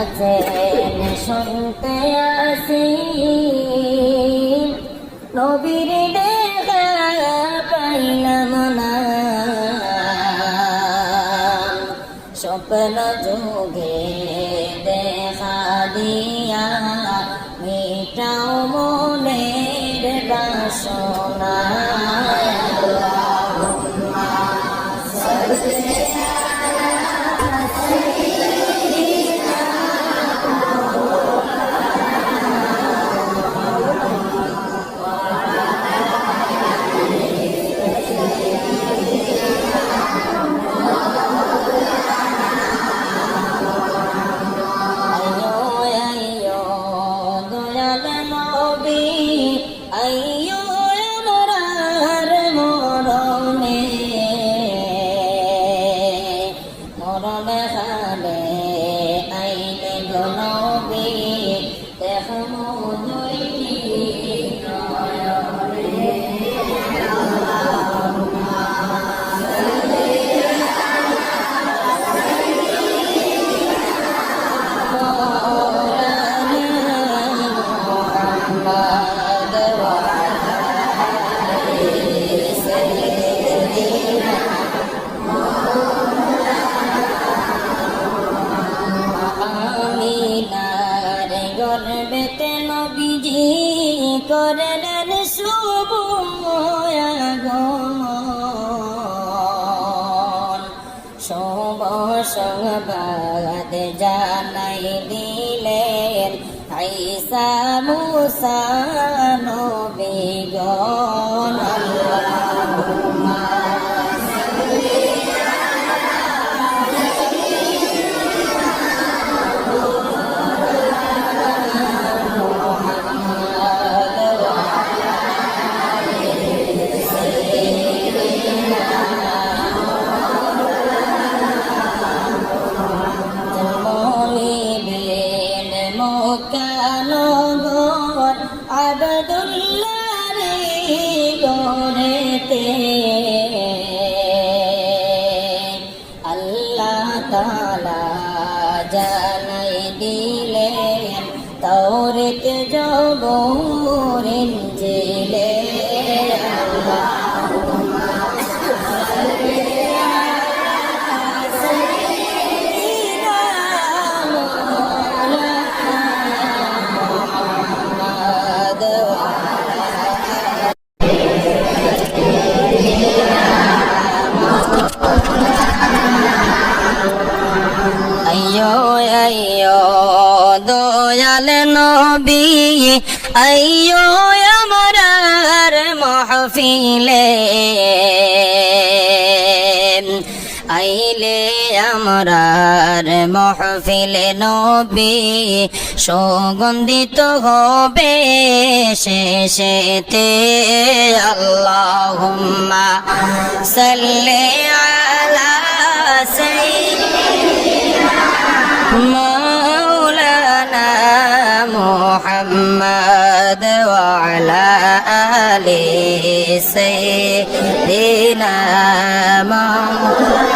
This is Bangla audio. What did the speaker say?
আছেন শুনতে আসি। নবীর দেখা পাইলাম না। স্বপ্ন যুগে দেখা দিয়া মেটাও মনের বাসনা। গর্বেতে নবীজি করলেন শুভ আগমন শুভ সংবাদ জানাই দিলেন আইসা মুসা আল্লাহুম্মা মকানগর আবদুল্লাহ রে গড়েতে। আল্লাহ তালা জানাই দিলেন তৌরিত আইয়ো দয়াল নবী, আইয়ো আমরার মহফিলে। আইলে আমরার মহফিলে নবী, সুগন্ধিত হবে শেষেতে। আল্লাহুম্মা সাল্লি আলা مولانا محمد وعلى آله سيدنا محمد.